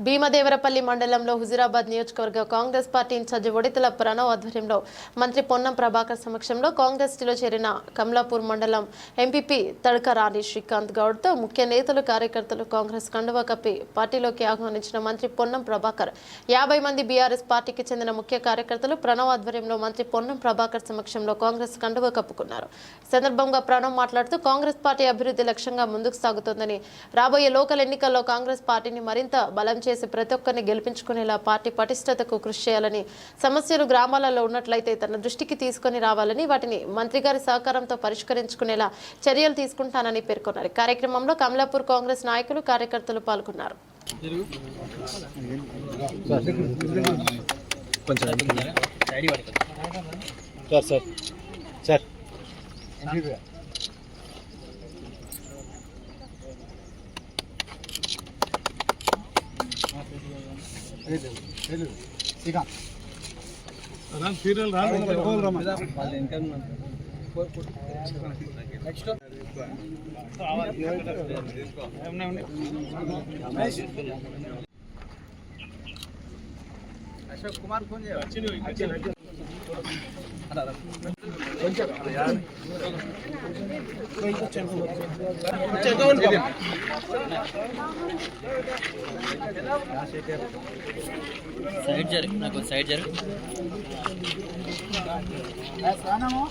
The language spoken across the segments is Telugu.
భీమదేవరపల్లి మండలంలో హుజురాబాద్ నియోజకవర్గ కాంగ్రెస్ పార్టీ ఇన్ఛార్జ్ ఒడితల ప్రణవ్ ఆధ్వర్యంలో మంత్రి పొన్నం ప్రభాకర్ సమక్షంలో కాంగ్రెస్లో చేరిన కమలాపూర్ మండలం ఎంపీపీ తడక రాణి శ్రీకాంత్ గౌడ్తో ముఖ్య నేతలు కార్యకర్తలు కాంగ్రెస్ కండువా కప్పి పార్టీలోకి ఆహ్వానించిన మంత్రి పొన్నం ప్రభాకర్ యాభై మంది బీఆర్ఎస్ పార్టీకి చెందిన ముఖ్య కార్యకర్తలు ప్రణవ్ ఆధ్వర్యంలో మంత్రి పొన్నం ప్రభాకర్ సమక్షంలో కాంగ్రెస్ కండువా కప్పుకున్నారు. సందర్భంగా ప్రణవ్ మాట్లాడుతూ కాంగ్రెస్ పార్టీ అభివృద్ధి లక్ష్యంగా ముందుకు సాగుతోందని రాబోయే లోకల్ ఎన్నికల్లో కాంగ్రెస్ పార్టీని మరింత బలం చేసి ప్రతి ఒక్కరిని గెలిపించుకునేలా పార్టీ పటిష్టతకు కృషి చేయాలని సమస్యలు గ్రామాలలో ఉన్నట్లయితే తన దృష్టికి తీసుకొని రావాలని వాటిని మంత్రి గారి సహకారంతో పరిష్కరించుకునేలా చర్యలు తీసుకుంటానని పేర్కొన్నారు. కార్యక్రమంలో కమలాపూర్ కాంగ్రెస్ నాయకులు కార్యకర్తలు పాల్గొన్నారు. Sir sir sir Srikanth serial next Ashok Kumar phone చేయాలి. సైడ్ జరుగు నాకు సైడ్ జరుగు స్నానము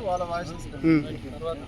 వాళ్ళ వాయిస్ hmm. తర్వాత